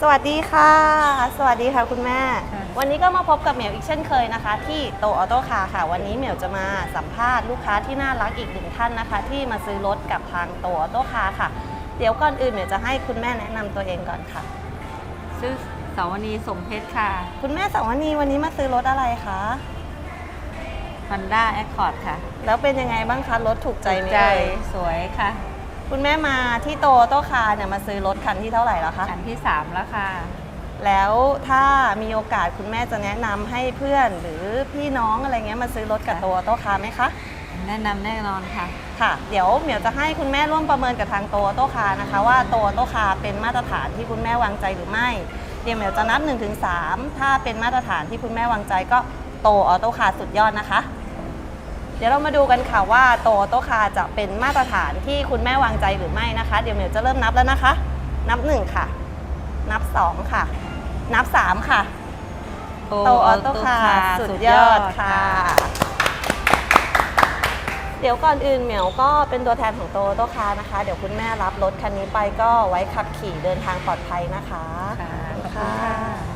สวัสดีค่ะ สวัสดีค่ะคุณแม่ ค่ะ วันนี้ก็มาพบกับเหมียวอีกเช่นเคยนะคะ ที่โตออโต้คาร์ค่ะ วันนี้เหมียวจะมาสัมภาษณ์ลูกค้าที่น่ารักอีกหนึ่งท่านนะคะ ที่มาซื้อรถกับทางโตออโต้คาร์ค่ะ เดี๋ยวก่อนอื่นเหมียวจะให้คุณแม่แนะนำตัวเองก่อนค่ะ ชื่อสาวนีสมเพชรค่ะ คุณแม่สาวนีวันนี้มาซื้อรถอะไรคะ Honda Accord ค่ะแล้วเป็นยังไงบ้างคะรถถูกใจไหมใจเอ่ยสวยค่ะ คุณแม่มาที่โตออโต้คาร์เนี่ยมาซื้อรถคันที่เท่าไหร่แล้วคะอันที่ 3 แล้วค่ะ แล้วถ้ามีโอกาสคุณแม่จะแนะนำให้เพื่อนหรือพี่น้องอะไรเงี้ยมาซื้อรถกับค่ะโตออโต้คาร์ไหมคะ แนะนำแน่นอนค่ะ ค่ะ เดี๋ยวเหมียวจะให้คุณแม่ร่วมประเมินกับทางโตโต้คาร์นะคะ ว่าโตโต้คาร์เป็นมาตรฐานที่คุณแม่วางใจหรือไม่ เดี๋ยวเหมียวจะนับ1นถึงสถ้าเป็นมาตรฐานที่คุณแม่วางใจก็โตออโต้คาร์สุดยอดนะคะ เดี๋ยวเรามาดูกันค่ะว่าโตโต้คาร์จะเป็นมาตรฐานที่คุณแม่วางใจหรือไม่นะคะ เดี๋ยวเหมียวจะเริ่มนับแล้วนะคะ นับ 1 ค่ะ นับ 2 ค่ะ นับ 3 ค่ะ โตออโต้คาร์สุดยอดค่ะ เดี๋ยวก่อนอื่นเหมียวก็เป็นตัวแทนของโตโต้คาร์นะคะ เดี๋ยวคุณแม่รับรถคันนี้ไปก็ไว้ขับขี่เดินทางปลอดภัยนะคะ ค่ะขอบคุณขอบคุณค่ะค่ะ